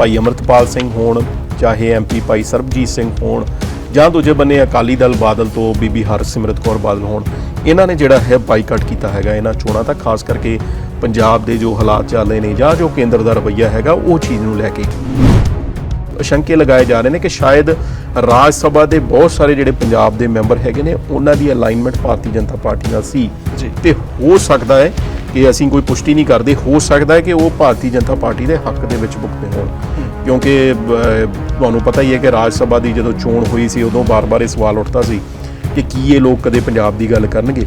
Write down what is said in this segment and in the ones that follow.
ਭਾਈ ਅਮਰਤਪਾਲ ਸਿੰਘ ਹੋਣ ਚਾਹੇ ਐਮਪੀ ਭਾਈ ਸਰਬਜੀਤ ਸਿੰਘ ਹੋਣ ਜਾਂ ਦੂਜੇ ਬੰਨੇ ਅਕਾਲੀ ਦਲ ਬਾਦਲ ਤੋਂ ਬੀਬੀ ਹਰਸਿਮਰਤ ਕੌਰ ਬਾਦਲ ਹੋਣ ਇਹਨਾਂ ਨੇ ਜਿਹੜਾ ਹੈ ਬਾਈਕਾਟ ਕੀਤਾ ਹੈਗਾ ਇਹਨਾਂ ਚੋਣਾਂ ਦਾ ਖਾਸ ਕਰਕੇ ਪੰਜਾਬ ਦੇ ਜੋ ਹਾਲਾਤ ਚੱਲ ਰਹੇ ਨੇ ਜਾਂ ਜੋ ਕੇਂਦਰ ਦਾ ਰਵੱਈਆ ਹੈਗਾ ਉਹ ਚੀਜ਼ ਨੂੰ ਲੈ ਕੇ ਸ਼ੰਕੇ ਲਗਾਏ ਜਾ ਰਹੇ ਨੇ ਕਿ ਸ਼ਾਇਦ ਰਾਜ ਸਭਾ ਦੇ ਬਹੁਤ ਸਾਰੇ ਜਿਹੜੇ ਪੰਜਾਬ ਦੇ ਮੈਂਬਰ ਹੈਗੇ ਨੇ ਉਹਨਾਂ ਦੀ ਅਲਾਈਨਮੈਂਟ ਭਾਰਤੀ ਜਨਤਾ ਪਾਰਟੀ ਨਾਲ ਸੀ। ਤੇ ਹੋ ਸਕਦਾ ਹੈ ਕਿ ਅਸੀਂ ਕੋਈ ਪੁਸ਼ਟੀ ਨਹੀਂ ਕਰਦੇ ਹੋ ਸਕਦਾ ਹੈ ਕਿ ਉਹ ਭਾਰਤੀ ਜਨਤਾ ਪਾਰਟੀ ਦੇ ਹੱਕ ਦੇ ਵਿੱਚ ਭੁਗਤੇ ਹੋਣ। ਕਿਉਂਕਿ ਤੁਹਾਨੂੰ ਪਤਾ ਹੀ ਹੈ ਕਿ ਰਾਜ ਸਭਾ ਦੀ ਜਦੋਂ ਚੋਣ ਹੋਈ ਸੀ ਉਦੋਂ ਬਾਰ-ਬਾਰ ਇਹ ਸਵਾਲ ਉੱਠਦਾ ਸੀ ਕਿ ਕੀ ਇਹ ਲੋਕ ਕਦੇ ਪੰਜਾਬ ਦੀ ਗੱਲ ਕਰਨਗੇ।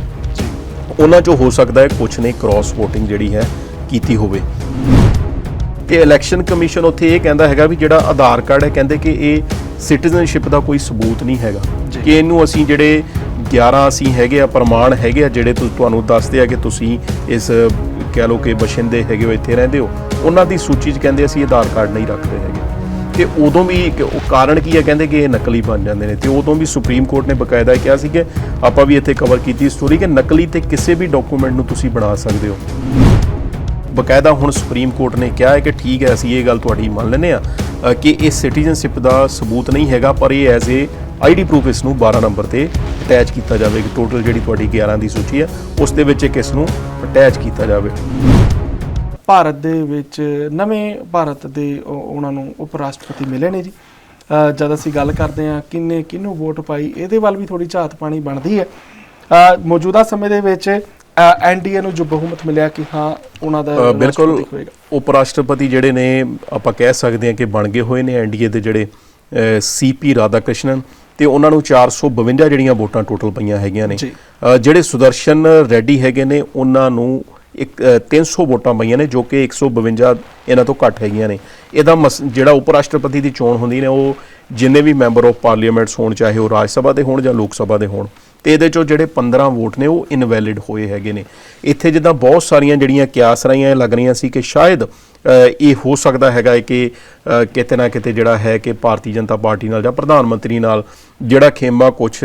ਉਹਨਾਂ 'ਚੋਂ ਹੋ ਸਕਦਾ ਹੈ ਕੁਝ ਨੇ ਕ੍ਰਾਸ ਵੋਟਿੰਗ ਜਿਹੜੀ ਹੈ ਕੀਤੀ ਹੋਵੇ। ਤੇ ਇਲੈਕਸ਼ਨ ਕਮਿਸ਼ਨ ਉੱਥੇ ਇਹ ਕਹਿੰਦਾ ਹੈਗਾ ਵੀ ਜਿਹੜਾ ਆਧਾਰ ਕਾਰਡ ਹੈ ਕਹਿੰਦੇ ਕਿ ਇਹ ਸਿਟੀਜ਼ਨਸ਼ਿਪ ਦਾ ਕੋਈ ਸਬੂਤ ਨਹੀਂ ਹੈਗਾ। ਕਿ ਇਹਨੂੰ ਅਸੀਂ ਜਿਹੜੇ 11 ਅਸੀਂ ਹੈਗੇ ਆ, ਪ੍ਰਮਾਣ ਹੈਗੇ ਆ, ਜਿਹੜੇ ਤੁਹਾਨੂੰ ਦੱਸਦੇ ਆ ਕਿ ਤੁਸੀਂ ਇਸ, ਕਹਿ ਲਓ ਕਿ ਬਸ਼ਿੰਦੇ ਹੈਗੇ ਹੋ, ਇੱਥੇ ਰਹਿੰਦੇ ਹੋ। ਉਹਨਾਂ ਦੀ ਸੂਚੀ 'ਚ ਕਹਿੰਦੇ ਅਸੀਂ ਆਧਾਰ ਕਾਰਡ ਨਹੀਂ ਰੱਖਦੇ ਹੈਗੇ। ਤੇ ਉਦੋਂ ਵੀ ਇੱਕ, ਉਹ ਕਾਰਨ ਕੀ ਹੈ ਕਹਿੰਦੇ ਕਿ ਇਹ ਨਕਲੀ ਬਣ ਜਾਂਦੇ ਨੇ। ਤੇ ਉਦੋਂ ਵੀ ਸੁਪਰੀਮ ਕੋਰਟ ਨੇ ਬਕਾਇਦਾ ਕਿਹਾ ਸੀ ਕਿ ਆਪਾਂ ਵੀ ਇੱਥੇ ਕਵਰ ਕੀਤੀ ਸਟੋਰੀ ਕਿ ਨਕਲੀ ਤੇ ਕਿਸੇ ਵੀ ਡਾਕੂਮੈਂਟ ਨੂੰ ਤੁਸੀਂ ਬਣਾ ਸਕਦੇ ਹੋ। ਬਕਾਇਦਾ ਹੁਣ ਸੁਪਰੀਮ ਕੋਰਟ ਨੇ ਕਿਹਾ ਹੈ ਕਿ ਠੀਕ ਹੈ, ਅਸੀਂ ਇਹ ਗੱਲ ਤੁਹਾਡੀ ਮੰਨ ਲੈਂਦੇ ਆ ਕਿ ਇਹ ਸਿਟੀਜ਼ਨਸ਼ਿਪ ਦਾ ਸਬੂਤ ਨਹੀਂ ਹੈਗਾ, ਪਰ ਇਹ ਐਜ਼ ਏ ਆਈਡੀ ਪ੍ਰੂਫ ਇਸ ਨੂੰ 12 ਨੰਬਰ ਤੇ ਅਟੈਚ ਕੀਤਾ ਜਾਵੇਗਾ ਟੋਟਲ ਜਿਹੜੀ ਤੁਹਾਡੀ 11 ਦੀ ਸੂਚੀ ਹੈ ਉਸ ਦੇ ਵਿੱਚ ਇੱਕ ਇਸ ਨੂੰ ਅਟੈਚ ਕੀਤਾ ਜਾਵੇ। ਭਾਰਤ ਦੇ ਵਿੱਚ ਨਵੇਂ ਭਾਰਤ ਦੇ ਉਹ- ਉਹਨਾਂ ਨੂੰ ਉਪ ਰਾਸ਼ਟਰਪਤੀ ਮਿਲੇ ਨੇ ਜੀ। ਅ, ਜਦ ਅਸੀਂ ਗੱਲ ਕਰਦੇ ਹਾਂ ਕਿੰਨੇ ਕਿਹਨੂੰ ਵੋਟ ਪਾਈ ਇਹਦੇ ਵੱਲ ਵੀ ਥੋੜੀ ਝਾਤ ਪਾਣੀ ਬਣਦੀ ਹੈ। ਅ, ਮੌਜੂਦਾ ਸਮੇਂ ਦੇ ਵਿੱਚ ਐਨਡੀਏ ਨੂੰ ਜੋ ਬਹੁਮਤ ਮਿਲਿਆ ਕਿ ਹਾਂ ਉਹਨਾਂ ਦਾ ਅ, ਬਿਲਕੁਲ ਰਾਸ਼ਟਰਪਤੀ ਹੋਏਗਾ। ਉਪ ਰਾਸ਼ਟਰਪਤੀ ਜਿਹੜੇ ਨੇ ਆਪਾਂ ਕਹਿ ਸਕਦੇ ਹਾਂ ਕਿ ਬਣ ਗਏ ਹੋਏ ਨੇ ਐਨਡੀਏ ਦੇ ਜਿਹੜੇ ਸੀਪੀ ਰਾਧਾਕ੍ਰਿਸ਼ਨਨ ਤੇ ਉਹਨਾਂ ਨੂੰ 452 ਜਿਹੜੀਆਂ ਵੋਟਾਂ ਟੋਟਲ ਪਈਆਂ ਹੈਗੀਆਂ ਨੇ। ਜਿਹੜੇ ਸੁਦਰਸ਼ਨ ਰੈਡੀ ਹੈਗੇ ਨੇ ਉਹਨਾਂ ਨੂੰ ਇੱਕ ਅ, 300 ਵੋਟਾਂ ਪਈਆਂ ਨੇ ਜੋ ਕਿ 152 ਇਹਨਾਂ ਤੋਂ ਘੱਟ ਹੈਗੀਆਂ ਨੇ। ਇਹਦਾ ਮਸ- ਜਿਹੜਾ ਉਪ ਰਾਸ਼ਟਰਪਤੀ ਦੀ ਚੋਣ ਹੁੰਦੀ ਨੇ ਉਹ ਜਿੰਨੇ ਵੀ ਮੈਂਬਰ ਆਫ ਪਾਰਲੀਮੈਂਟਸ ਹੋਣ ਚਾਹੇ ਉਹ ਰਾਜ ਸਭਾ ਦੇ ਹੋਣ ਜਾਂ ਲੋਕ ਸਭਾ ਦੇ ਹੋਣ ਤੇ ਇਹਦੇ ਚੋਂ ਜਿਹੜੇ 15 ਵੋਟ ਨੇ ਉਹ ਇਨਵੈਲਿਡ ਹੋਏ ਹੈਗੇ ਨੇ। ਇੱਥੇ ਜਿੱਦਾਂ ਬਹੁਤ ਸਾਰੀਆਂ ਜਿਹੜੀਆਂ ਕਿਆਸ ਰਹੀਆਂ ਲੱਗ ਰਹੀਆਂ ਸੀ ਕਿ ਸ਼ਾਇਦ ਇਹ ਹੋ ਸਕਦਾ ਹੈਗਾ ਹੈ ਕਿ ਕਿਤੇ ਨਾ ਕਿਤੇ ਜਿਹੜਾ ਹੈ ਕਿ ਭਾਰਤੀ ਜਨਤਾ ਪਾਰਟੀ ਨਾਲ ਜਾਂ ਪ੍ਰਧਾਨ ਮੰਤਰੀ ਨਾਲ ਜਿਹੜਾ ਖੇਮਾ ਕੁਛ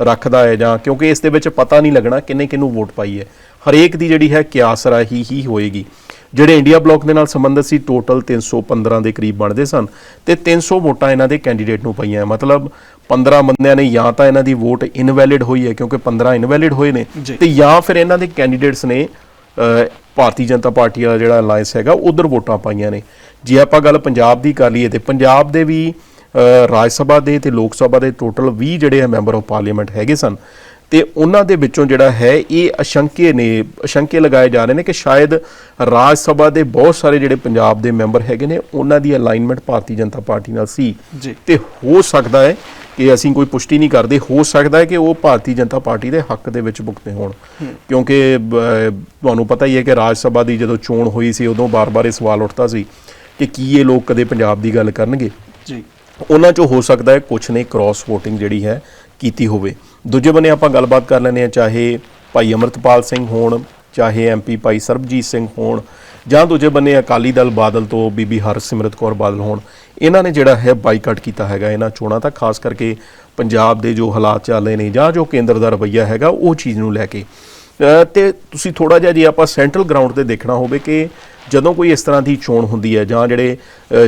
ਰੱਖਦਾ ਹੈ ਜਾਂ ਕਿਉਂਕਿ ਇਸ ਦੇ ਵਿੱਚ ਪਤਾ ਨਹੀਂ ਲੱਗਣਾ ਕਿੰਨੇ ਕਿਹਨੂੰ ਵੋਟ ਪਾਈ ਹੈ। ਹਰੇਕ ਦੀ ਜਿਹੜੀ ਹੈ ਕਿਆਸ ਰਾਹੀ ਹੀ ਹੋਏਗੀ। ਜਿਹੜੇ ਇੰਡੀਆ ਬਲਾਕ ਦੇ ਨਾਲ ਸੰਬੰਧਿਤ ਸੀ ਟੋਟਲ 315 ਦੇ ਕਰੀਬ ਬਣਦੇ ਸਨ ਤੇ 300 ਵੋਟਾਂ ਇਹਨਾਂ ਦੇ ਕੈਂਡੀਡੇਟ ਨੂੰ ਪਈਆਂ। ਮਤਲਬ 15 ਬੰਦਿਆਂ ਨੇ ਜਾਂ ਤਾਂ ਇਹਨਾਂ ਦੀ ਵੋਟ ਇਨਵੈਲਿਡ ਹੋਈ ਹੈ ਕਿਉਂਕਿ 15 ਇਨਵੈਲਿਡ ਹੋਏ ਨੇ। ਤੇ ਜਾਂ ਫਿਰ ਇਹਨਾਂ ਦੇ ਕੈਂਡੀਡੇਟਸ ਨੇ ਭਾਰਤੀ ਜਨਤਾ ਪਾਰਟੀ ਵਾਲਾ ਜਿਹੜਾ ਅਲਾਈਅੰਸ ਹੈਗਾ ਉਧਰ ਵੋਟਾਂ ਪਾਈਆਂ ਨੇ। ਜੇ ਆਪਾਂ ਗੱਲ ਪੰਜਾਬ ਦੀ ਕਰ ਲਈਏ ਤੇ ਪੰਜਾਬ ਦੇ ਵੀ ਰਾਜ ਸਭਾ ਦੇ ਤੇ ਲੋਕ ਸਭਾ ਦੇ ਟੋਟਲ 20 ਜਿਹੜੇ ਆ ਮੈਂਬਰ ਆਫ ਪਾਰਲੀਮੈਂਟ ਹੈਗੇ ਸਨ। ਤੇ ਉਹਨਾਂ ਦੇ ਵਿੱਚੋਂ ਜਿਹੜਾ ਹੈ ਇਹ ਅਸ਼ੰਕੇ ਨੇ ਅਸ਼ੰਕੇ ਲਗਾਏ ਜਾ ਰਹੇ ਨੇ ਕਿ ਸ਼ਾਇਦ ਰਾਜ ਸਭਾ ਦੇ ਬਹੁਤ ਸਾਰੇ ਜਿਹੜੇ ਪੰਜਾਬ ਦੇ ਮੈਂਬਰ ਹੈਗੇ ਨੇ ਉਹਨਾਂ ਦੀ ਅਲਾਈਨਮੈਂਟ ਭਾਰਤੀ ਜਨਤਾ ਪਾਰਟੀ ਨਾਲ ਸੀ। ਜੀ। ਤੇ ਹੋ ਸਕਦਾ ਹੈ ਕਿ ਅਸੀਂ ਕੋਈ ਪੁਸ਼ਟੀ ਨਹੀਂ ਕਰਦੇ। ਹੋ ਸਕਦਾ ਹੈ ਕਿ ਉਹ ਭਾਰਤੀ ਜਨਤਾ ਪਾਰਟੀ ਦੇ ਹੱਕ ਦੇ ਵਿੱਚ ਭੁਗਤੇ ਹੋਣ। ਕਿਉਂਕਿ ਤੁਹਾਨੂੰ ਪਤਾ ਹੀ ਹੈ ਕਿ ਰਾਜ ਸਭਾ ਦੀ ਜਦੋਂ ਚੋਣ ਹੋਈ ਸੀ ਉਦੋਂ ਬਾਰ-ਬਾਰ ਇਹ ਸਵਾਲ ਉੱਠਦਾ ਸੀ ਕਿ ਕੀ ਇਹ ਲੋਕ ਕਦੇ ਪੰਜਾਬ ਦੀ ਗੱਲ ਕਰਨਗੇ। ਜੀ। ਉਹਨਾਂ 'ਚੋਂ ਹੋ ਸਕਦਾ ਹੈ ਕੁਝ ਨੇ ਕ੍ਰਾਸ ਵੋਟਿੰਗ ਜਿਹੜੀ ਹੈ ਕੀਤੀ ਹੋਵੇ। ਦੂਜੇ ਬੰਨੇ ਆਪਾਂ ਗੱਲਬਾਤ ਕਰ ਲੈਂਦੇ ਹਾਂ ਚਾਹੇ ਭਾਈ ਅਮਰਤਪਾਲ ਸਿੰਘ ਹੋਣ ਚਾਹੇ ਐਮਪੀ ਭਾਈ ਸਰਬਜੀਤ ਸਿੰਘ ਹੋਣ ਜਾਂ ਦੂਜੇ ਬੰਨੇ ਅਕਾਲੀ ਦਲ ਬਾਦਲ ਤੋਂ ਬੀਬੀ ਹਰਸਿਮਰਤ ਕੌਰ ਬਾਦਲ ਹੋਣ ਇਹਨਾਂ ਨੇ ਜਿਹੜਾ ਹੈ ਬਾਈਕਾਟ ਕੀਤਾ ਹੈਗਾ। ਇਹਨਾਂ ਚੋਣਾਂ ਤਾਂ ਖਾਸ ਕਰਕੇ ਪੰਜਾਬ ਦੇ ਜੋ ਹਾਲਾਤ ਚੱਲ ਰਹੇ ਨੇ ਜਾਂ ਜੋ ਕੇਂਦਰ ਦਾ ਰਵੱਈਆ ਹੈਗਾ ਉਹ ਚੀਜ਼ ਨੂੰ ਲੈ ਕੇ। ਅ, ਤੇ ਤੁਸੀਂ ਥੋੜਾ ਜਿਹਾ ਜੇ ਆਪਾਂ ਸੈਂਟਰਲ ਗਰਾਊਂਡ ਤੇ ਦੇਖਣਾ ਹੋਵੇ ਕਿ ਜਦੋਂ ਕੋਈ ਇਸ ਤਰ੍ਹਾਂ ਦੀ ਚੋਣ ਹੁੰਦੀ ਹੈ ਜਾਂ ਜਿਹੜੇ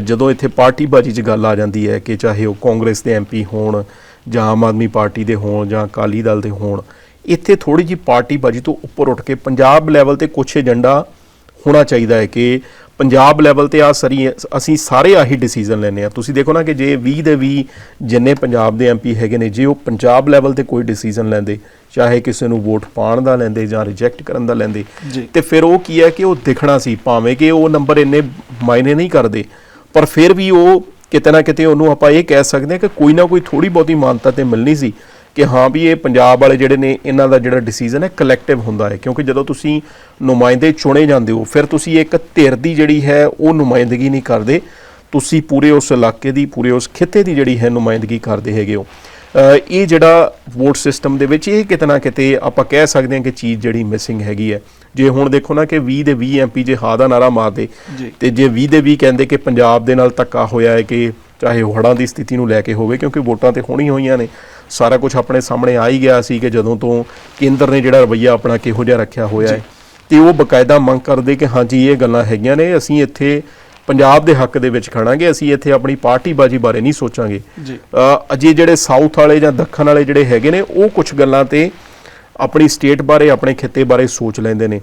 ਜਦੋਂ ਇੱਥੇ ਪਾਰਟੀਬਾਜ਼ੀ 'ਚ ਗੱਲ ਆ ਜਾਂਦੀ ਹੈ ਕਿ ਚਾਹੇ ਉਹ ਕਾਂਗਰਸ ਦੇ ਐਮਪੀ ਹੋਣ ਜਾਂ ਆਮ ਆਦਮੀ ਪਾਰਟੀ ਦੇ ਹੋਣ ਜਾਂ ਅਕਾਲੀ ਦਲ ਦੇ ਹੋਣ, ਇੱਥੇ ਥੋੜੀ ਜੀ ਪਾਰਟੀਬਾਜ਼ੀ ਤੋਂ ਉੱਪਰ ਉੱਠ ਕੇ ਪੰਜਾਬ ਲੈਵਲ ਤੇ ਕੁਛ ਏਜੰਡਾ ਹੋਣਾ ਚਾਹੀਦਾ ਹੈ ਕਿ ਪੰਜਾਬ ਲੈਵਲ ਤੇ ਆ ਸਰੀ ਅਸੀਂ ਸਾਰੇ ਆਹੀ ਡਿਸੀਜਨ ਲੈਨੇ ਆ ਤੁਸੀਂ ਦੇਖੋ ਨਾ ਕਿ ਜੇ 20 ਦੇ 20 ਜਿੰਨੇ ਪੰਜਾਬ ਦੇ ਐਮਪੀ ਹੈਗੇ ਨੇ ਜੇ ਉਹ ਪੰਜਾਬ ਲੈਵਲ ਤੇ ਕੋਈ ਡਿਸੀਜਨ ਲੈਂਦੇ ਚਾਹੇ ਕਿਸੇ ਨੂੰ ਵੋਟ ਪਾਉਣ ਦਾ ਲੈਂਦੇ ਜਾਂ ਰਿਜੈਕਟ ਕਰਨ ਦਾ ਲੈਂਦੇ। ਤੇ ਫਿਰ ਉਹ ਕੀ ਹੈ ਕਿ ਉਹ ਦਿਖਣਾ ਸੀ ਭਾਵੇਂ ਕਿ ਉਹ ਨੰਬਰ ਇੰਨੇ ਮਾਇਨੇ ਨਹੀਂ ਕਰਦੇ ਪਰ ਫਿਰ ਵੀ ਉਹ ਕਿਤੇ ਨਾ ਕਿਤੇ ਉਹਨੂੰ ਆਪਾਂ ਇਹ ਕਹਿ ਸਕਦੇ ਹਾਂ ਕਿ ਕੋਈ ਨਾ ਕੋਈ ਥੋੜੀ ਬਹੁਤੀ ਮਾਨਤਾ ਤੇ ਮਿਲਣੀ ਸੀ ਕਿ ਹਾਂ ਵੀ ਇਹ ਪੰਜਾਬ ਵਾਲੇ ਜਿਹੜੇ ਨੇ ਇਹਨਾਂ ਦਾ ਜਿਹੜਾ ਡਿਸੀਜਨ ਹੈ ਕਲੈਕਟਿਵ ਹੁੰਦਾ ਹੈ। ਕਿਉਂਕਿ ਜਦੋਂ ਤੁਸੀਂ ਨੁਮਾਇੰਦੇ ਚੁਣੇ ਜਾਂਦੇ ਹੋ ਫਿਰ ਤੁਸੀਂ ਇੱਕ ਧਿਰ ਦੀ ਜਿਹੜੀ ਹੈ ਉਹ ਨੁਮਾਇੰਦਗੀ ਨਹੀਂ ਕਰਦੇ। ਤੁਸੀਂ ਪੂਰੇ ਉਸ ਇਲਾਕੇ ਦੀ ਪੂਰੇ ਉਸ ਖਿੱਤੇ ਦੀ ਜਿਹੜੀ ਹੈ ਨੁਮਾਇੰਦਗੀ ਕਰਦੇ ਹੈਗੇ ਹੋ। ਇਹ ਜਿਹੜਾ ਵੋਟ ਸਿਸਟਮ ਦੇ ਵਿੱਚ ਇਹ ਕਿਤੇ ਨਾ ਕਿਤੇ ਆਪਾਂ ਕਹਿ ਸਕਦੇ ਹਾਂ ਕਿ ਚੀਜ਼ ਜਿਹੜੀ ਮਿਸਿੰਗ ਹੈਗੀ ਹੈ। ਜੇ ਹੁਣ ਦੇਖੋ ਨਾ ਕਿ 20 ਦੇ 20 ਐਮਪੀ ਜੇ ਹਾਂ ਦਾ ਨਾਰਾ ਮਾਰਦੇ। ਤੇ ਜੇ 20 ਦੇ 20 ਕਹਿੰਦੇ ਕਿ ਪੰਜਾਬ ਦੇ ਨਾਲ ਧੱਕਾ ਹੋਇਆ ਹੈ ਕਿ ਚਾਹੇ ਉਹ ਹੜ੍ਹਾਂ ਦੀ ਸਥਿਤੀ ਨੂੰ ਲੈ ਕੇ ਹੋਵੇ ਕਿਉਂਕਿ ਵੋਟਾਂ ਤੇ ਹੋਣੀ ਹੋਈਆਂ ਨੇ। ਸਾਰਾ ਕੁਝ ਆਪਣੇ ਸਾਹਮਣੇ ਆ ਹੀ ਗਿਆ ਸੀ ਕਿ ਜਦੋਂ ਤੋਂ ਕੇਂਦਰ ਨੇ ਜਿਹੜਾ ਰਵੱਈਆ ਆਪਣਾ ਕਿਹੋ ਜਿਹਾ ਰੱਖਿਆ ਹੋਇਆ ਹੈ। ਤੇ ਉਹ ਬਕਾਇਦਾ ਮੰਗ ਕਰਦੇ ਕਿ ਹਾਂਜੀ ਇਹ ਗੱਲਾਂ ਹੈਗੀਆਂ ਨੇ ਅਸੀਂ ਇੱਥੇ ਪੰਜਾਬ ਦੇ ਹੱਕ ਦੇ ਵਿੱਚ ਖੜਾਂਗੇ ਅਸੀਂ ਇੱਥੇ ਆਪਣੀ ਪਾਰਟੀਬਾਜ਼ੀ ਬਾਰੇ ਨਹੀਂ ਸੋਚਾਂਗੇ। ਅਜੇ ਜਿਹੜੇ ਸਾਊਥ ਵਾਲੇ ਜਾਂ ਦੱਖਣ ਵਾਲੇ ਜਿਹੜੇ ਹੈਗੇ ਨੇ ਉਹ ਕੁਝ ਗੱਲਾਂ ਤੇ ਆਪਣੀ ਸਟੇਟ ਬਾਰੇ ਆਪਣੇ ਖਿੱਤੇ ਬਾਰੇ ਸੋਚ ਲੈਂਦੇ ਨੇ।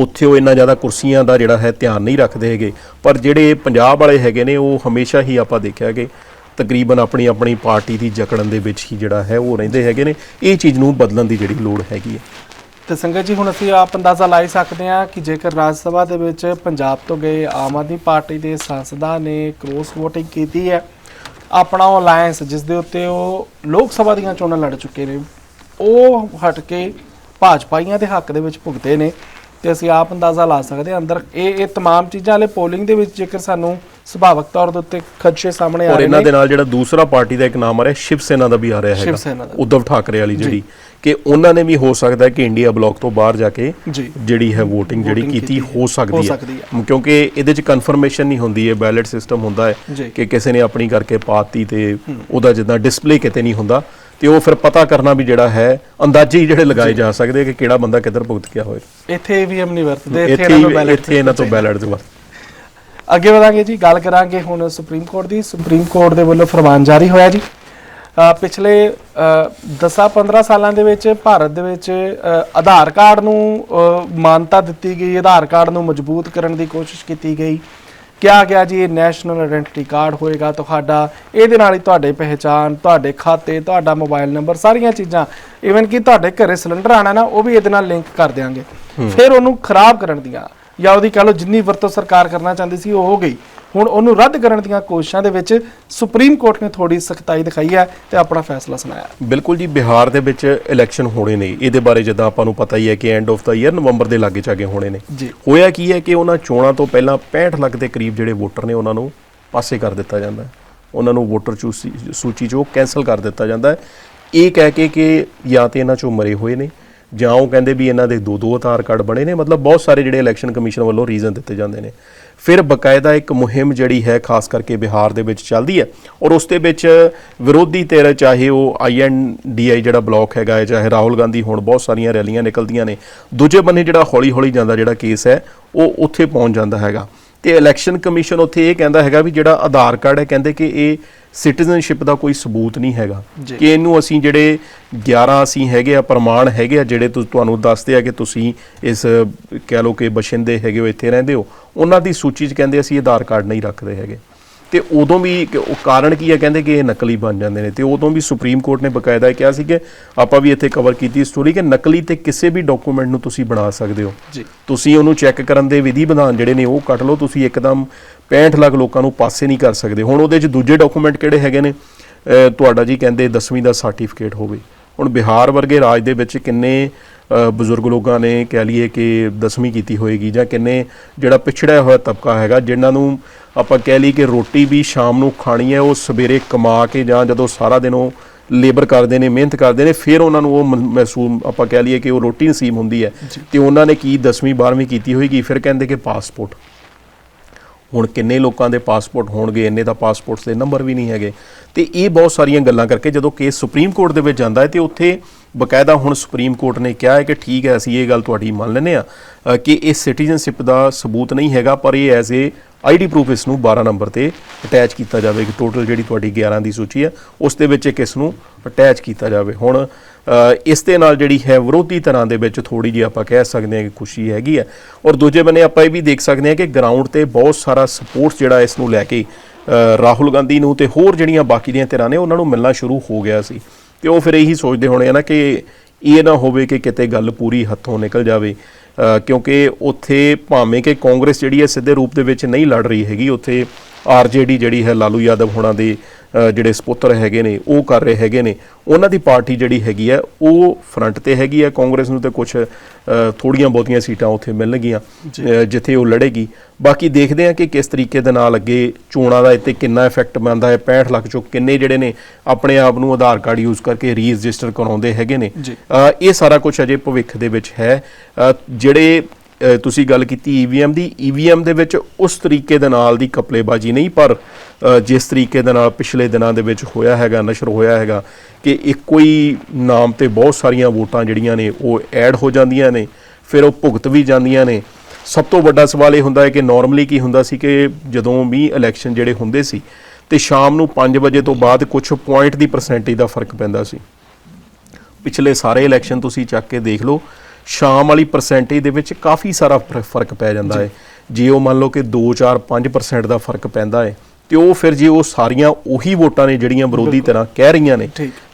ਉੱਥੇ ਉਹ ਇੰਨਾ ਜ਼ਿਆਦਾ ਕੁਰਸੀਆਂ ਦਾ ਜਿਹੜਾ ਹੈ ਧਿਆਨ ਨਹੀਂ ਰੱਖਦੇ ਹੈਗੇ। ਪਰ ਜਿਹੜੇ ਪੰਜਾਬ ਵਾਲੇ ਹੈਗੇ ਨੇ, ਉਹ ਹਮੇਸ਼ਾ ਹੀ ਆਪਾਂ ਦੇਖਿਆ ਕਿ ਤਕਰੀਬਨ ਆਪਣੀ ਆਪਣੀ ਪਾਰਟੀ ਦੀ ਜਕੜਨ ਦੇ ਵਿੱਚ ਹੀ ਜਿਹੜਾ ਹੈ ਉਹ ਰਹਿੰਦੇ ਹੈਗੇ ਨੇ। ਇਹ ਚੀਜ਼ ਨੂੰ ਬਦਲਣ ਦੀ ਜਿਹੜੀ ਲੋੜ ਹੈਗੀ ਹੈ। ਤੇ ਸੰਗਤ ਜੀ, ਹੁਣ ਅਸੀਂ ਆਪ ਅੰਦਾਜ਼ਾ ਲਾਈ ਸਕਦੇ ਹਾਂ ਕਿ ਜੇਕਰ ਰਾਜ ਸਭਾ ਦੇ ਵਿੱਚ ਪੰਜਾਬ ਤੋਂ ਗਏ ਆਮ ਆਦਮੀ ਪਾਰਟੀ ਦੇ ਸੰਸਦਾਂ ਨੇ ਕ੍ਰੋਸ ਵੋਟਿੰਗ ਕੀਤੀ ਹੈ, ਆਪਣਾ ਉਹ ਅਲਾਈਅੰਸ ਜਿਸ ਦੇ ਉੱਤੇ ਉਹ ਲੋਕ ਸਭਾ ਦੀਆਂ ਚੋਣਾਂ ਲੜ ਚੁੱਕੇ ਨੇ, ਉਹ ਹਟ ਕੇ ਭਾਜਪਾਈਆਂ ਦੇ ਹੱਕ ਦੇ ਵਿੱਚ ਭੁਗਤੇ ਨੇ। ਤੇ ਅਸੀਂ ਆਪ ਅੰਦਾਜ਼ਾ ਲਾ ਸਕਦੇ ਹਾਂ ਅੰਦਰ। ਇਹ ਇਹ तमाम ਚੀਜ਼ਾਂ ਵਾਲੇ ਪੋਲਿੰਗ ਦੇ ਵਿੱਚ ਜੇਕਰ ਸਾਨੂੰ ਸੁਭਾਵਕ ਤੌਰ ਦੇ ਉੱਤੇ ਖਦਸ਼ੇ ਸਾਹਮਣੇ ਆ ਰਹੇ ਨੇ। ਔਰ ਇਹਨਾਂ ਦੇ ਨਾਲ ਜਿਹੜਾ ਦੂਸਰਾ ਪਾਰਟੀ ਦਾ ਇੱਕ ਨਾਮ ਆ ਰਿਹਾ ਸ਼ਿਵ ਸੈਨਾ ਦਾ ਵੀ ਆ ਰਿਹਾ ਹੈਗਾ। ਉद्धਵ ਠਾਕਰੇ ਵਾਲੀ ਜਿਹੜੀ ਕਿ ਉਹਨਾਂ ਨੇ ਵੀ ਹੋ ਸਕਦਾ ਕਿ ਇੰਡੀਆ ਬਲੌਕ ਤੋਂ ਬਾਹਰ ਜਾ ਕੇ ਜਿਹੜੀ ਹੈ VOTING ਜਿਹੜੀ ਕੀਤੀ ਹੋ ਸਕਦੀ ਹੈ ਕਿਉਂਕਿ ਇਹਦੇ ਵਿੱਚ ਕਨਫਰਮੇਸ਼ਨ ਨਹੀਂ ਹੁੰਦੀ ਹੈ ਬੈਲਟ ਸਿਸਟਮ ਹੁੰਦਾ ਹੈ ਕਿ ਕਿਸੇ ਨੇ ਆਪਣੀ ਕਰਕੇ ਪਾਤੀ ਤੇ ਉਹਦਾ ਜਿੱਦਾਂ ਡਿਸਪਲੇ ਕਿਤੇ ਨਹੀਂ ਹੁੰਦਾ। ਤੇ ਉਹ ਫਿਰ ਪਤਾ ਕਰਨਾ ਵੀ ਜਿਹੜਾ ਹੈ ਅੰਦਾਜ਼ੇ ਜਿਹੜੇ ਲਗਾਏ ਜਾ ਸਕਦੇ ਕਿ ਕਿਹੜਾ ਬੰਦਾ ਕਿੱਧਰ ਭੁਗਤ ਗਿਆ ਹੋਵੇ। ਇੱਥੇ ਈਵੀਐਮ ਨਹੀਂ ਵਰਤਦੇ ਇੱਥੇ ਇਹਨਾਂ ਹੀ- ballot ਇੱਥੇ ਇਹਨਾਂ ਤੋਂ ਬੈਲਟ ਦੇ ਵਰ ਅੱਗੇ ਵਧਾਂਗੇ ਜੀ ਗੱਲ ਕਰਾਂਗੇ ਹੁਣ ਸੁਪਰੀਮ ਕੋਰਟ ਦੀ। ਸੁਪਰੀਮ ਕੋਰਟ ਦੇ ਵੱਲੋਂ ਫਰਮਾਨ ਜਾਰੀ ਹੋਇਆ ਜੀ। ਪਿਛਲੇ 10-15 ਸਾਲਾਂ ਦੇ ਵਿੱਚ ਭਾਰਤ ਦੇ ਵਿੱਚ ਆਧਾਰ ਕਾਰਡ ਨੂੰ ਮਾਨਤਾ ਦਿੱਤੀ ਗਈ ਆਧਾਰ ਕਾਰਡ ਨੂੰ ਮਜ਼ਬੂਤ ਕਰਨ ਦੀ ਕੋਸ਼ਿਸ਼ ਕੀਤੀ ਗਈ। ਕਿਹਾ ਗਿਆ ਜੀ ਇਹ ਨੈਸ਼ਨਲ ਆਇਡੈਂਟੀਟੀ ਕਾਰਡ ਹੋਏਗਾ। ਤੁਹਾਡਾ ਇਹਦੇ ਨਾਲ ਹੀ ਤੁਹਾਡੇ ਪਹਿਚਾਨ ਤੁਹਾਡੇ ਖਾਤੇ ਤੁਹਾਡਾ ਮੋਬਾਈਲ ਨੰਬਰ ਸਾਰੀਆਂ ਚੀਜ਼ਾਂ ਇਵਨ ਕਿ ਤੁਹਾਡੇ ਘਰੇ ਸਿਲੰਡਰ ਆਣਾ ਨਾ ਉਹ ਵੀ ਇਹਦੇ ਨਾਲ ਲਿੰਕ ਕਰ ਦਿਆਂਗੇ। ਫਿਰ ਉਹਨੂੰ ਖਰਾਬ ਕਰਨ ਦੀਆਂ ਜਾਂ ਉਹਦੀ ਕਹ ਲਓ ਜਿੰਨੀ ਵਰਤੋਂ ਸਰਕਾਰ ਕਰਨਾ ਚਾਹੁੰਦੀ ਸੀ ਉਹ ਹੋ ਗਈ। ਹੁਣ ਉਹਨੂੰ ਰੱਦ ਕਰਨ ਦੀਆਂ ਕੋਸ਼ਿਸ਼ਾਂ ਦੇ ਵਿੱਚ ਸੁਪਰੀਮ ਕੋਰਟ ਨੇ ਥੋੜੀ ਸਖਤਾਈ ਦਿਖਾਈ ਹੈ ਤੇ ਆਪਣਾ ਫੈਸਲਾ ਸੁਣਾਇਆ। ਬਿਲਕੁਲ ਜੀ ਬਿਹਾਰ ਦੇ ਵਿੱਚ ਇਲੈਕਸ਼ਨ ਹੋਣੇ ਨੇ। ਇਹਦੇ ਬਾਰੇ ਜਿੱਦਾਂ ਆਪਾਂ ਨੂੰ ਪਤਾ ਹੀ ਹੈ ਕਿ ਐਂਡ ਆਫ ਦਾ ਈਅਰ ਨਵੰਬਰ ਦੇ ਲਾਗੇ ਚਾਗੇ ਹੋਣੇ ਨੇ। ਹੋਇਆ ਕੀ ਹੈ ਕਿ ਉਹਨਾਂ ਚੋਣਾਂ ਤੋਂ ਪਹਿਲਾਂ 65 ਲੱਖ ਦੇ ਕਰੀਬ ਜਿਹੜੇ ਵੋਟਰ ਨੇ ਉਹਨਾਂ ਨੂੰ ਪਾਸੇ ਕਰ ਦਿੱਤਾ ਜਾਂਦਾ ਹੈ। ਉਹਨਾਂ ਨੂੰ ਵੋਟਰ ਚੂਸੀ- ਸੂਚੀ ਚੋਂ ਕੈਨਸਲ ਕਰ ਦਿੱਤਾ ਜਾਂਦਾ ਹੈ। ਇਹ ਕਹਿ ਕੇ ਕਿ ਜਾਂ ਤੇ ਇਹਨਾਂ ਚੋਂ ਮਰੇ ਹੋਏ ਨੇ ਜਾਂ ਉਹ ਕਹਿੰਦੇ ਵੀ ਇਹਨਾਂ ਦੇ ਦੋ ਦੋ ਆਧਾਰ ਕਾਰਡ ਬਣੇ ਨੇ। ਮਤਲਬ ਬਹੁਤ ਸਾਰੇ ਜਿਹੜੇ ਇਲੈਕਸ਼ਨ ਕਮਿਸ਼ਨ ਵੱਲੋਂ ਰੀਜ਼ਨ ਦਿੱਤੇ ਜਾਂਦੇ ਨੇ। ਫਿਰ ਬਕਾਇਦਾ ਇੱਕ ਮੁਹਿੰਮ ਜਿਹੜੀ ਹੈ, ਖਾਸ ਕਰਕੇ ਬਿਹਾਰ ਦੇ ਵਿੱਚ ਚੱਲਦੀ ਹੈ ਔਰ ਉਸ ਦੇ ਵਿੱਚ ਵਿਰੋਧੀ ਧਿਰ, ਚਾਹੇ ਉਹ ਆਈਐਨਡੀਆਈ ਜਿਹੜਾ ਬਲਾਕ ਹੈਗਾ ਹੈ, ਚਾਹੇ ਰਾਹੁਲ ਗਾਂਧੀ ਹੁਣ, ਬਹੁਤ ਸਾਰੀਆਂ ਰੈਲੀਆਂ ਨਿਕਲਦੀਆਂ ਨੇ। ਦੂਜੇ ਬੰਨੇ ਜਿਹੜਾ ਹੌਲੀ ਹੌਲੀ ਜਾਂਦਾ ਜਿਹੜਾ ਕੇਸ ਹੈ, ਉਹ ਉੱਥੇ ਪਹੁੰਚ ਜਾਂਦਾ ਹੈਗਾ। ਤੇ ਇਲੈਕਸ਼ਨ ਕਮਿਸ਼ਨ ਉੱਥੇ ਇਹ ਕਹਿੰਦਾ ਹੈਗਾ ਵੀ ਜਿਹੜਾ ਆਧਾਰ ਕਾਰਡ ਹੈ ਕਹਿੰਦੇ ਕਿ ਇਹ ਸਿਟੀਜ਼ਨਸ਼ਿਪ ਦਾ ਕੋਈ ਸਬੂਤ ਨਹੀਂ ਹੈਗਾ। ਕਿ ਇਹਨੂੰ ਅਸੀਂ ਜਿਹੜੇ 11 ਅਸੀਂ ਹੈਗੇ ਆ ਪ੍ਰਮਾਣ ਹੈਗੇ ਆ ਜਿਹੜੇ ਤੁਹਾਨੂੰ ਦੱਸਦੇ ਆ ਕਿ ਤੁਸੀਂ ਇਸ ਕਹਿ ਲਓ ਕਿ ਬਸ਼ਿੰਦੇ ਹੈਗੇ ਹੋ ਇੱਥੇ ਰਹਿੰਦੇ ਹੋ ਉਹਨਾਂ ਦੀ ਸੂਚੀ 'ਚ ਕਹਿੰਦੇ ਅਸੀਂ ਆਧਾਰ ਕਾਰਡ ਨਹੀਂ ਰੱਖਦੇ ਹੈਗੇ ਤੇ ਉਦੋਂ ਵੀ ਉਹ ਕਾਰਨ ਕੀ ਹੈ? ਕਹਿੰਦੇ ਕਿ ਇਹ ਨਕਲੀ ਬਣ ਜਾਂਦੇ ਨੇ। ਤੇ ਉਦੋਂ ਵੀ ਸੁਪਰੀਮ ਕੋਰਟ ਨੇ ਬਕਾਇਦਾ ਇਹ ਕਿਹਾ ਸੀ ਕਿ ਆਪਾਂ ਵੀ ਇੱਥੇ ਕਵਰ ਕੀਤੀ ਸਟੋਰੀ ਕਿ ਨਕਲੀ ਤੇ ਕਿਸੇ ਵੀ ਡਾਕੂਮੈਂਟ ਨੂੰ ਤੁਸੀਂ ਬਣਾ ਸਕਦੇ ਹੋ। ਜੀ। ਤੁਸੀਂ ਉਹਨੂੰ ਚੈੱਕ ਕਰਨ ਦੇ ਵਿਧੀ ਵਿਧਾਨ ਜਿਹੜੇ ਨੇ ਉਹ ਕੱਟ ਲਓ। ਤੁਸੀਂ ਇੱਕਦਮ 65 ਲੱਖ ਲੋਕਾਂ ਨੂੰ ਪਾਸੇ ਨਹੀਂ ਕਰ ਸਕਦੇ। ਹੁਣ ਉਹਦੇ 'ਚ ਦੂਜੇ ਡਾਕੂਮੈਂਟ ਕਿਹੜੇ ਹੈਗੇ ਨੇ? ਤੁਹਾਡਾ ਜੀ ਕਹਿੰਦੇ 10ਵੀਂ ਦਾ ਸਰਟੀਫਿਕੇਟ ਹੋਵੇ। ਹੁਣ ਬਿਹਾਰ ਵਰਗੇ ਰਾਜ ਦੇ ਵਿੱਚ ਕਿੰਨੇ ਬਜ਼ੁਰਗ ਲੋਕਾਂ ਨੇ ਕਹਿ ਲਈਏ ਕਿ 10ਵੀਂ ਕੀਤੀ ਹੋਏਗੀ ਜਾਂ ਕਿੰਨੇ ਜਿਹੜਾ ਪਿਛੜਿਆ ਹੋਇਆ ਤਬਕਾ ਹੈਗਾ ਜਿਨ੍ਹਾਂ ਨੂੰ ਆਪਾਂ ਕਹਿ ਲਈ ਕਿ ਰੋਟੀ ਵੀ ਸ਼ਾਮ ਨੂੰ ਖਾਣੀ ਹੈ ਉਹ ਸਵੇਰੇ ਕਮਾ ਕੇ ਜਾਂ ਜਦੋਂ ਸਾਰਾ ਦਿਨ ਉਹ ਲੇਬਰ ਕਰਦੇ ਨੇ ਮਿਹਨਤ ਕਰਦੇ ਨੇ ਫਿਰ ਉਹਨਾਂ ਨੂੰ ਉਹ ਮਹਿਸੂਸ ਆਪਾਂ ਕਹਿ ਲਈਏ ਕਿ ਉਹ ਰੋਟੀ ਨਸੀਬ ਹੁੰਦੀ ਹੈ। ਤੇ ਉਹਨਾਂ ਨੇ ਕੀ 10ਵੀਂ 12ਵੀਂ ਕੀਤੀ ਹੋਏਗੀ ਫਿਰ ਕਹਿੰਦੇ ਕਿ ਪਾਸਪੋਰਟ। ਹੁਣ ਕਿੰਨੇ ਲੋਕਾਂ ਦੇ ਪਾਸਪੋਰਟ ਹੋਣਗੇ ਇੰਨੇ ਤਾਂ ਪਾਸਪੋਰਟਸ ਦੇ ਨੰਬਰ ਵੀ ਨਹੀਂ ਹੈਗੇ। ਤੇ ਇਹ ਬਹੁਤ ਸਾਰੀਆਂ ਗੱਲਾਂ ਕਰਕੇ ਜਦੋਂ ਕੇਸ ਸੁਪਰੀਮ ਕੋਰਟ ਦੇ ਵਿੱਚ ਜਾਂਦਾ ਹੈ ਤੇ ਉੱਥੇ ਬਕਾਇਦਾ ਹੁਣ ਸੁਪਰੀਮ ਕੋਰਟ ਨੇ ਕਿਹਾ ਹੈ ਕਿ ਠੀਕ ਹੈ, ਅਸੀਂ ਇਹ ਗੱਲ ਤੁਹਾਡੀ ਮੰਨ ਲੈਂਦੇ ਆ ਕਿ ਇਹ ਸਿਟੀਜ਼ਨਸ਼ਿਪ ਦਾ ਸਬੂਤ ਨਹੀਂ ਹੈਗਾ, ਪਰ ਇਹ ਐਜ਼ ਏ ਆਈਡੀ ਪ੍ਰੂਫ ਇਸ ਨੂੰ 12 ਨੰਬਰ ਤੇ ਅਟੈਚ ਕੀਤਾ ਜਾਵੇ। ਕਿ ਟੋਟਲ ਜਿਹੜੀ ਤੁਹਾਡੀ 11 ਦੀ ਸੂਚੀ ਹੈ, ਉਸ ਦੇ ਵਿੱਚ ਇੱਕ ਇਸ ਨੂੰ ਅਟੈਚ ਕੀਤਾ ਜਾਵੇ। ਹੁਣ ਇਸ ਦੇ ਨਾਲ ਜਿਹੜੀ ਹੈ, ਵਿਰੋਧੀ ਤਰ੍ਹਾਂ ਦੇ ਵਿੱਚ ਥੋੜੀ ਜਿਹੀ ਆਪਾਂ ਕਹਿ ਸਕਦੇ ਹਾਂ ਕਿ ਖੁਸ਼ੀ ਹੈਗੀ ਹੈ। ਔਰ ਦੂਜੇ ਬੰਨੇ ਆਪਾਂ ਇਹ ਵੀ ਦੇਖ ਸਕਦੇ ਹਾਂ ਕਿ ਗਰਾਊਂਡ ਤੇ ਬਹੁਤ ਸਾਰਾ ਸਪੋਰਟਸ ਜਿਹੜਾ ਇਸ ਨੂੰ ਲੈ ਕੇ ਰਾਹੁਲ ਗਾਂਧੀ ਨੂੰ ਤੇ ਹੋਰ ਜਿਹੜੀਆਂ ਬਾਕੀ ਦੀਆਂ ਧਿਰਾਂ ਨੇ, ਉਹਨਾਂ ਨੂੰ ਮਿਲਣਾ ਸ਼ੁਰੂ ਹੋ ਗਿਆ ਸੀ। ਤੇ ਉਹ ਫਿਰ ਇਹੀ ਸੋਚਦੇ ਹੋਣੇ ਆ ਨਾ ਕਿ ਇਹ ਨਾ ਹੋਵੇ ਕਿ ਕਿਤੇ ਗੱਲ ਪੂਰੀ ਹੱਥੋਂ ਨਿਕਲ ਜਾਵੇ। ਕਿਉਂਕਿ ਉੱਥੇ ਭਾਵੇਂ ਕਿ ਕਾਂਗਰਸ ਜਿਹੜੀ ਹੈ ਸਿੱਧੇ ਰੂਪ ਦੇ ਵਿੱਚ ਨਹੀਂ ਲੜ ਰਹੀ ਹੈਗੀ, ਉੱਥੇ ਆਰਜੇਡੀ ਜਿਹੜੀ ਹੈ ਲਾਲੂ ਯਾਦਵ ਹੋਣਾ ਦੇ ਜਿਹੜੇ ਸਪੁੱਤਰ ਹੈਗੇ ਨੇ ਉਹ ਕਰ ਰਹੇ ਹੈਗੇ ਨੇ। ਉਹਨਾਂ ਦੀ ਪਾਰਟੀ ਜਿਹੜੀ ਹੈਗੀ ਹੈ ਉਹ ਫਰੰਟ ਤੇ ਹੈਗੀ ਹੈ। ਕਾਂਗਰਸ ਨੂੰ ਤੇ ਕੁਝ ਥੋੜੀਆਂ ਬਹੁਤੀਆਂ ਸੀਟਾਂ ਉੱਥੇ ਮਿਲਣਗੀਆਂ ਜਿੱਥੇ ਉਹ ਲੜੇਗੀ। ਬਾਕੀ ਦੇਖਦੇ ਹਾਂ ਕਿ ਕਿਸ ਤਰੀਕੇ ਦੇ ਨਾਲ ਅੱਗੇ ਚੋਣਾਂ ਦਾ ਇੱਥੇ ਕਿੰਨਾ ਇਫੈਕਟ ਪੈਂਦਾ ਹੈ। 65 ਲੱਖ ਚੋਂ ਕਿੰਨੇ ਜਿਹੜੇ ਨੇ ਆਪਣੇ ਆਪ ਨੂੰ ਆਧਾਰ ਕਾਰਡ ਯੂਜ਼ ਕਰਕੇ ਰੀ-ਰਜਿਸਟਰ ਕਰਾਉਂਦੇ ਹੈਗੇ ਨੇ। ਇਹ ਸਾਰਾ ਕੁਝ ਅਜੇ ਭਵਿੱਖ ਦੇ ਵਿੱਚ ਹੈ। ਜਿਹੜੇ ਤੁਸੀਂ ਗੱਲ ਕੀਤੀ ਈਵੀਐਮ ਦੀ ਈਵੀਐਮ ਦੇ ਵਿੱਚ ਉਸ ਤਰੀਕੇ ਦੇ ਨਾਲ ਦੀ ਕਪਲੇਬਾਜ਼ੀ ਨਹੀਂ, ਪਰ ਜਿਸ ਤਰੀਕੇ ਦੇ ਨਾਲ ਪਿਛਲੇ ਦਿਨਾਂ ਦੇ ਵਿੱਚ ਹੋਇਆ ਹੈਗਾ, ਨਸ਼ਰ ਹੋਇਆ ਹੈਗਾ, ਕਿ ਇੱਕੋ ਹੀ ਨਾਮ ਤੇ ਬਹੁਤ ਸਾਰੀਆਂ ਵੋਟਾਂ ਜਿਹੜੀਆਂ ਨੇ, ਉਹ ਐਡ ਹੋ ਜਾਂਦੀਆਂ ਨੇ, ਫਿਰ ਉਹ ਭੁਗਤ ਵੀ ਜਾਂਦੀਆਂ ਨੇ। ਸਭ ਤੋਂ ਵੱਡਾ ਸਵਾਲ ਇਹ ਹੁੰਦਾ ਹੈ ਕਿ ਨਾਰਮਲੀ ਕੀ ਹੁੰਦਾ ਸੀ ਕਿ ਜਦੋਂ ਵੀ ਇਲੈਕਸ਼ਨ ਜਿਹੜੇ ਹੁੰਦੇ ਸੀ, ਤੇ ਸ਼ਾਮ ਨੂੰ 5 ਵਜੇ ਤੋਂ ਬਾਅਦ ਕੁਝ ਪੁਆਇੰਟ ਦੀ ਪਰਸੈਂਟੇਜ ਦਾ ਫ਼ਰਕ ਪੈਂਦਾ ਸੀ। ਪਿਛਲੇ ਸਾਰੇ ਇਲੈਕਸ਼ਨ ਤੁਸੀਂ ਚੱਕ ਕੇ ਦੇਖ ਲਓ ਸ਼ਾਮ ਵਾਲੀ ਪਰਸੈਂਟੇਜ ਦੇ ਵਿੱਚ ਕਾਫੀ ਸਾਰਾ ਫਰ- ਫ਼ਰਕ ਪੈ ਜਾਂਦਾ ਹੈ। ਜੇ ਉਹ ਮੰਨ ਲਓ ਕਿ 2 4 5% ਦਾ ਫ਼ਰਕ ਪੈਂਦਾ ਹੈ ਤੇ ਉਹ ਫਿਰ ਜੇ ਉਹ ਸਾਰੀਆਂ ਉਹੀ ਵੋਟਾਂ ਨੇ ਜਿਹੜੀਆਂ ਵਿਰੋਧੀ ਤਰ੍ਹਾਂ ਕਹਿ ਰਹੀਆਂ ਨੇ।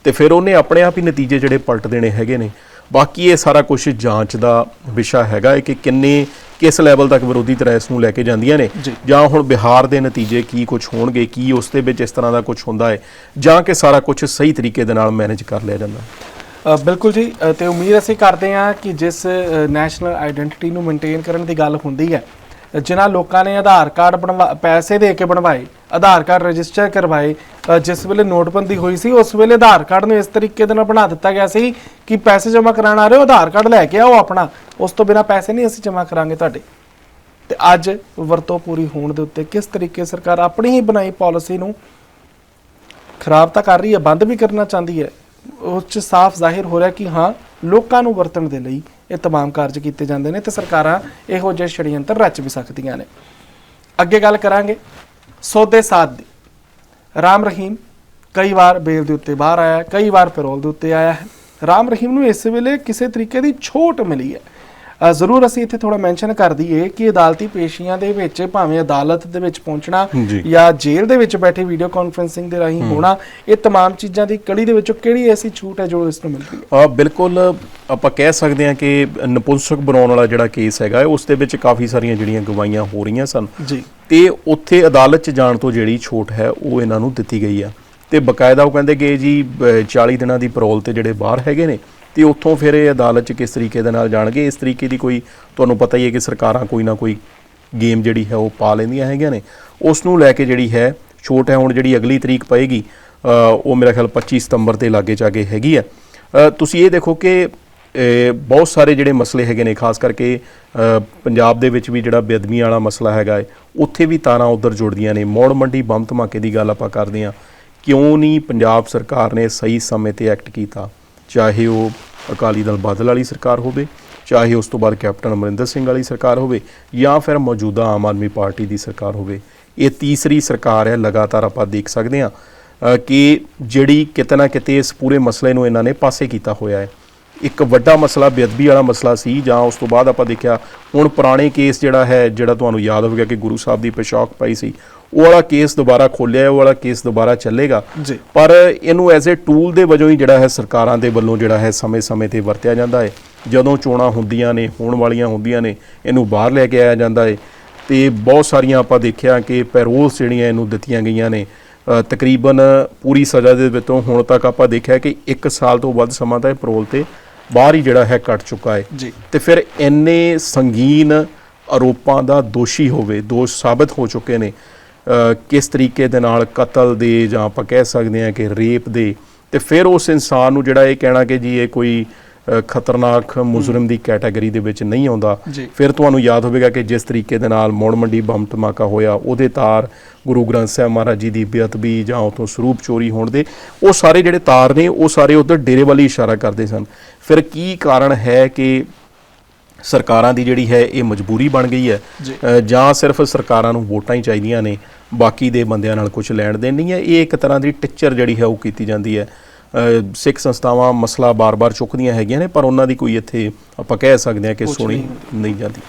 ਤੇ ਫਿਰ ਉਹਨੇ ਆਪਣੇ ਆਪ ਹੀ ਨਤੀਜੇ ਜਿਹੜੇ ਪਲਟ ਦੇਣੇ ਹੈਗੇ ਨੇ। ਬਾਕੀ ਇਹ ਸਾਰਾ ਕੁਝ ਜਾਂਚ ਦਾ ਵਿਸ਼ਾ ਹੈਗਾ ਹੈ ਕਿ ਕਿੰਨੇ ਕਿਸ ਲੈਵਲ ਤੱਕ ਵਿਰੋਧੀ ਤਰ੍ਹਾਂ ਇਸ ਨੂੰ ਲੈ ਕੇ ਜਾਂਦੀਆਂ ਨੇ। ਜੀ। ਹੁਣ ਬਿਹਾਰ ਦੇ ਨਤੀਜੇ ਕੀ ਕੁਝ ਹੋਣਗੇ ਕੀ ਉਸ ਦੇ ਵਿੱਚ ਇਸ ਤਰ੍ਹਾਂ ਦਾ ਕੁਝ ਹੁੰਦਾ ਹੈ ਜਾਂ ਕਿ ਸਾਰਾ ਕੁਝ ਸਹੀ ਤਰੀਕੇ ਦੇ ਨਾਲ ਮੈਨੇਜ ਕਰ ਲਿਆ ਜਾਂਦਾ ਹੈ। ਬਿਲਕੁਲ ਜੀ ਅ, ਤੇ ਉਮੀਦ ਅਸੀਂ ਕਰਦੇ ਹਾਂ ਕਿ ਜਿਸ ਨੈਸ਼ਨਲ ਆਇਡੈਂਟੀਟੀ ਨੂੰ ਮੇਨਟੇਨ ਕਰਨ ਦੀ ਗੱਲ ਹੁੰਦੀ ਹੈ ਅ, ਜਿਨ੍ਹਾਂ ਲੋਕਾਂ ਨੇ ਆਧਾਰ ਕਾਰਡ ਬਣਵਾ ਪੈਸੇ ਦੇ ਕੇ ਬਣਵਾਏ ਆਧਾਰ ਕਾਰਡ ਰਜਿਸਟਰ ਕਰਵਾਏ ਜਿਸ ਵੇਲੇ ਨੋਟਬੰਦੀ ਹੋਈ ਸੀ ਉਸ ਵੇਲੇ ਆਧਾਰ ਕਾਰਡ ਨੂੰ ਇਸ ਤਰੀਕੇ ਦੇ ਨਾਲ ਬਣਾ ਦਿੱਤਾ ਗਿਆ ਸੀ ਕਿ ਪੈਸੇ ਜਮ੍ਹਾਂ ਕਰਾਉਣ ਆ ਰਹੇ ਹੋ ਆਧਾਰ ਕਾਰਡ ਲੈ ਕੇ ਆਓ ਆਪਣਾ ਉਸ ਤੋਂ ਬਿਨਾ ਪੈਸੇ ਨਹੀਂ ਅਸੀਂ ਜਮ੍ਹਾਂ ਕਰਾਂਗੇ ਤੁਹਾਡੇ। ਤੇ ਅੱਜ ਵਰਤੋਂ ਪੂਰੀ ਹੋਣ ਦੇ ਉੱਤੇ ਕਿਸ ਤਰੀਕੇ ਸਰਕਾਰ ਆਪਣੀ ਹੀ ਬਣਾਈ ਪਾਲਿਸੀ ਨੂੰ ਖਰਾਬ ਤਾਂ ਕਰ ਰਹੀ ਹੈ ਬੰਦ ਵੀ ਕਰਨਾ ਚਾਹੁੰਦੀ ਹੈ ਉਸ ਚ ਸਾਫ਼ ਜ਼ਾਹਿਰ ਹੋ ਰਿਹਾ ਕਿ ਹਾਂ ਲੋਕਾਂ ਨੂੰ ਵਰਤਣ ਦੇ ਲਈ ਇਹ तमाम ਕਾਰਜ ਕੀਤੇ ਜਾਂਦੇ ਨੇ ਤੇ ਸਰਕਾਰਾਂ ਇਹੋ ਜਿਹੇ ਛੜੀਅੰਤਰ ਰਚ ਵੀ ਸਕਦੀਆਂ ਨੇ ਅੱਗੇ ਗੱਲ ਕਰਾਂਗੇ ਸੌਦੇ ਸਾਧ ਦੀ ਰਾਮ ਰਹੀਮ ਕਈ ਵਾਰ ਬੇਲ ਦੇ ਉੱਤੇ ਬਾਹਰ ਆਇਆ ਹੈ, ਕਈ ਵਾਰ ਪੈਰੋਲ ਦੇ ਉੱਤੇ ਆਇਆ ਹੈ ਰਾਮ ਰਹੀਮ ਨੂੰ ਇਸ ਵੇਲੇ ਕਿਸੇ ਤਰੀਕੇ ਦੀ ਛੋਟ ਮਿਲੀ ਹੈ ਅ, ਜ਼ਰੂਰ ਅਸੀਂ ਇੱਥੇ ਥੋੜਾ ਮੈਂਸ਼ਨ ਕਰ ਦਈਏ ਕਿ ਅਦਾਲਤੀ ਪੇਸ਼ੀਆਂ ਦੇ ਵਿੱਚ ਭਾਵੇਂ ਅਦਾਲਤ ਦੇ ਵਿੱਚ ਪਹੁੰਚਣਾ ਜਾਂ। ਜੇਲ੍ਹ ਦੇ ਵਿੱਚ ਬੈਠੇ ਵੀਡੀਓ ਕਾਨਫਰੈਂਸਿੰਗ ਦੇ ਰਾਹੀਂ ਹੋਣਾ ਇਹ ਤਮਾਮ ਚੀਜ਼ਾਂ ਦੀ ਕੜੀ ਦੇ ਵਿੱਚੋਂ ਕਿਹੜੀ ਐਸੀ ਛੂਟ ਹੈ ਜੋ ਇਸ ਨੂੰ ਮਿਲਦੀ ਹੈ? ਬਿਲਕੁਲ ਆਪਾਂ ਕਹਿ ਸਕਦੇ ਹਾਂ ਕਿ ਨਪੁੰਸਕ ਬਣਾਉਣ ਵਾਲਾ ਜਿਹੜਾ ਕੇਸ ਹੈਗਾ ਉਸ ਦੇ ਵਿੱਚ ਕਾਫੀ ਸਾਰੀਆਂ ਜਿਹੜੀਆਂ ਗਵਾਹੀਆਂ ਹੋ ਰਹੀਆਂ ਸਨ। ਜੀ। ਤੇ ਉੱਥੇ ਅਦਾਲਤ 'ਚ ਜਾਣ ਤੋਂ ਜਿਹੜੀ ਛੋਟ ਹੈ ਉਹ ਇਹਨਾਂ ਨੂੰ ਦਿੱਤੀ ਗਈ ਆ। ਤੇ ਬਕਾਇਦਾ ਉਹ ਕਹਿੰਦੇ ਕਿ ਜੀ 40 ਦਿਨਾਂ ਦੀ ਪਰੋਲ ਤੇ ਜਿਹੜੇ ਬਾਹਰ ਹੈਗੇ ਨੇ ਤੇ ਉੱਥੋਂ ਫਿਰ ਇਹ ਅਦਾਲਤ 'ਚ ਕਿਸ ਤਰੀਕੇ ਦੇ ਨਾਲ ਜਾਣਗੇ? ਇਸ ਤਰੀਕੇ ਦੀ ਕੋਈ ਤੁਹਾਨੂੰ ਪਤਾ ਹੀ ਹੈ ਕਿ ਸਰਕਾਰਾਂ ਕੋਈ ਨਾ ਕੋਈ ਗੇਮ ਜਿਹੜੀ ਹੈ ਉਹ ਪਾ ਲੈਂਦੀਆਂ ਹੈਗੀਆਂ ਨੇ। ਉਸ ਨੂੰ ਲੈ ਕੇ ਜਿਹੜੀ ਹੈ, ਛੋਟ ਹੈ, ਹੁਣ ਜਿਹੜੀ ਅਗਲੀ ਤਰੀਕ ਪਏਗੀ ਉਹ ਮੇਰਾ ਖਿਆਲ 25 ਸਤੰਬਰ ਤੇ ਲਾਗੇ ਜਾ ਕੇ ਹੈਗੀ ਹੈ। ਤੁਸੀਂ ਇਹ ਦੇਖੋ ਕਿ ਬਹੁਤ ਸਾਰੇ ਜਿਹੜੇ ਮਸਲੇ ਹੈਗੇ ਨੇ, ਖਾਸ ਕਰਕੇ ਪੰਜਾਬ ਦੇ ਵਿੱਚ ਵੀ ਜਿਹੜਾ ਬੇਅਦਬੀ ਵਾਲਾ ਮਸਲਾ ਹੈਗਾ ਹੈ, ਉੱਥੇ ਵੀ ਤਾਰਾਂ ਉਧਰ ਜੁੜਦੀਆਂ ਨੇ। ਮੌੜ ਮੰਡੀ ਬੰਮ ਧਮਾਕੇ ਦੀ ਗੱਲ ਆਪਾਂ ਕਰਦੇ ਹਾਂ। ਕਿਉਂ ਨਹੀਂ ਪੰਜਾਬ ਸਰਕਾਰ ਨੇ ਸਹੀ ਸਮੇਂ ਤੇ ਐਕਟ ਕੀਤਾ? ਚਾਹੇ ਉਹ ਅਕਾਲੀ ਦਲ ਬਾਦਲ ਵਾਲੀ ਸਰਕਾਰ ਹੋਵੇ, ਚਾਹੇ ਉਸ ਤੋਂ ਬਾਅਦ ਕੈਪਟਨ ਅਮਰਿੰਦਰ ਸਿੰਘ ਵਾਲੀ ਸਰਕਾਰ ਹੋਵੇ, ਜਾਂ ਫਿਰ ਮੌਜੂਦਾ ਆਮ ਆਦਮੀ ਪਾਰਟੀ ਦੀ ਸਰਕਾਰ ਹੋਵੇ, ਇਹ ਤੀਸਰੀ ਸਰਕਾਰ ਹੈ, ਲਗਾਤਾਰ ਆਪਾਂ ਦੇਖ ਸਕਦੇ ਹਾਂ ਕਿ ਜਿਹੜੀ ਕਿਤੇ ਨਾ ਕਿਤੇ ਇਸ ਪੂਰੇ ਮਸਲੇ ਨੂੰ ਇਹਨਾਂ ਨੇ ਪਾਸੇ ਕੀਤਾ ਹੋਇਆ ਹੈ। ਇੱਕ ਵੱਡਾ ਮਸਲਾ, ਬੇਅਦਬੀ ਵਾਲਾ ਮਸਲਾ ਸੀ, ਜਾਂ ਉਸ ਤੋਂ ਬਾਅਦ ਆਪਾਂ ਦੇਖਿਆ, ਹੁਣ ਪੁਰਾਣੇ ਕੇਸ ਜਿਹੜਾ ਹੈ, ਜਿਹੜਾ ਤੁਹਾਨੂੰ ਯਾਦ ਹੋਵੇਗਾ ਕਿ ਗੁਰੂ ਸਾਹਿਬ ਦੀ ਪੋਸ਼ਾਕ ਪਾਈ ਸੀ ਉਹ ਵਾਲਾ ਕੇਸ ਦੁਬਾਰਾ ਖੋਲਿਆ ਉਹ ਵਾਲਾ ਕੇਸ ਦੁਬਾਰਾ ਚੱਲੇਗਾ। ਜੀ। ਪਰ ਇਹਨੂੰ ਐਜ਼ ਅ ਟੂਲ ਦੇ ਵਜੋਂ ਹੀ ਜਿਹੜਾ ਹੈ ਸਰਕਾਰਾਂ ਦੇ ਵੱਲੋਂ ਜਿਹੜਾ ਹੈ ਸਮੇਂ-ਸਮੇਂ ਤੇ ਵਰਤਿਆ ਜਾਂਦਾ ਹੈ। ਜਦੋਂ ਚੋਣਾਂ ਹੁੰਦੀਆਂ ਨੇ ਹੋਣ ਵਾਲੀਆਂ ਹੁੰਦੀਆਂ ਨੇ ਇਹਨੂੰ ਬਾਹਰ ਲੈ ਕੇ ਆਇਆ ਜਾਂਦਾ ਹੈ। ਤੇ ਬਹੁਤ ਸਾਰੀਆਂ ਆਪਾਂ ਦੇਖਿਆ ਕਿ ਪੈਰੋਲਸ ਜਿਹੜੀਆਂ ਇਹਨੂੰ ਦਿੱਤੀਆਂ ਗਈਆਂ ਨੇ ਤਕਰੀਬਨ ਪੂਰੀ ਸਜ਼ਾ ਦੇ ਵਿੱਚੋਂ ਹੁਣ ਤੱਕ ਆਪਾਂ ਦੇਖਿਆ ਕਿ 1 ਸਾਲ ਤੋਂ ਵੱਧ ਸਮਾਂ ਤਾਂ ਇਹ ਪੈਰੋਲ ਤੇ ਬਾਹਰ ਹੀ ਜਿਹੜਾ ਹੈ ਕੱਟ ਚੁੱਕਾ ਹੈ। ਤੇ ਫਿਰ ਇੰਨੇ ਸੰਗੀਨ ਆਰੋਪਾਂ ਦਾ ਦੋਸ਼ੀ ਹੋਵੇ ਦੋਸ਼ ਸਾਬਤ ਹੋ ਚੁੱਕੇ ਨੇ ਕਿਸ ਤਰੀਕੇ ਦੇ ਨਾਲ ਕਤਲ ਦੇ ਜਾਂ ਆਪਾਂ ਕਹਿ ਸਕਦੇ ਹਾਂ ਕਿ ਰੇਪ ਦੇ। ਤੇ ਫਿਰ ਉਸ ਇਨਸਾਨ ਨੂੰ ਜਿਹੜਾ ਇਹ ਕਹਿਣਾ ਕਿ ਜੀ ਇਹ ਕੋਈ ਖਤਰਨਾਕ ਮੁਜਰਮ ਦੀ ਕੈਟਾਗਰੀ ਦੇ ਵਿੱਚ ਨਹੀਂ ਆਉਂਦਾ। ਫਿਰ ਤੁਹਾਨੂੰ ਯਾਦ ਹੋਵੇਗਾ ਕਿ ਜਿਸ ਤਰੀਕੇ ਦੇ ਨਾਲ ਮੌੜ ਮੰਡੀ ਬੰਬ ਧਮਾਕਾ ਹੋਇਆ ਉਹਦੇ ਤਾਰ ਗੁਰੂ ਗ੍ਰੰਥ ਸਾਹਿਬ ਮਹਾਰਾਜ ਜੀ ਦੀ ਬੇਅਦਬੀ ਜਾਂ ਉਤੋਂ ਸਰੂਪ ਚੋਰੀ ਹੋਣ ਦੇ ਉਹ ਸਾਰੇ ਜਿਹੜੇ ਤਾਰ ਨੇ ਉਹ ਸਾਰੇ ਉਧਰ ਡੇਰੇ ਵੱਲ ਇਸ਼ਾਰਾ ਕਰਦੇ ਸਨ। ਫਿਰ ਕੀ ਕਾਰਨ ਹੈ ਕਿ ਸਰਕਾਰਾਂ ਦੀ ਜਿਹੜੀ ਹੈ ਇਹ ਮਜਬੂਰੀ ਬਣ ਗਈ ਹੈ। ਜੀ। ਸਿਰਫ ਸਰਕਾਰਾਂ ਨੂੰ ਵੋਟਾਂ ਹੀ ਚਾਹੀਦੀਆਂ ਨੇ ਬਾਕੀ ਦੇ ਬੰਦਿਆਂ ਨਾਲ ਕੁਝ ਲੈਣ ਦੇਣ ਨਹੀਂ ਹੈ। ਇਹ ਇੱਕ ਤਰ੍ਹਾਂ ਦੀ ਟਿੱਚਰ ਜਿਹੜੀ ਹੈ ਉਹ ਕੀਤੀ ਜਾਂਦੀ ਹੈ। ਸਿੱਖ ਸੰਸਥਾਵਾਂ ਮਸਲਾ ਬਾਰ-ਬਾਰ ਚੁੱਕਦੀਆਂ ਹੈਗੀਆਂ ਨੇ ਪਰ ਉਹਨਾਂ ਦੀ ਕੋਈ ਇੱਥੇ ਆਪਾਂ ਕਹਿ ਸਕਦੇ ਹਾਂ ਕਿ ਸੁਣੀ ਨਹੀਂ ਜਾਂਦੀ।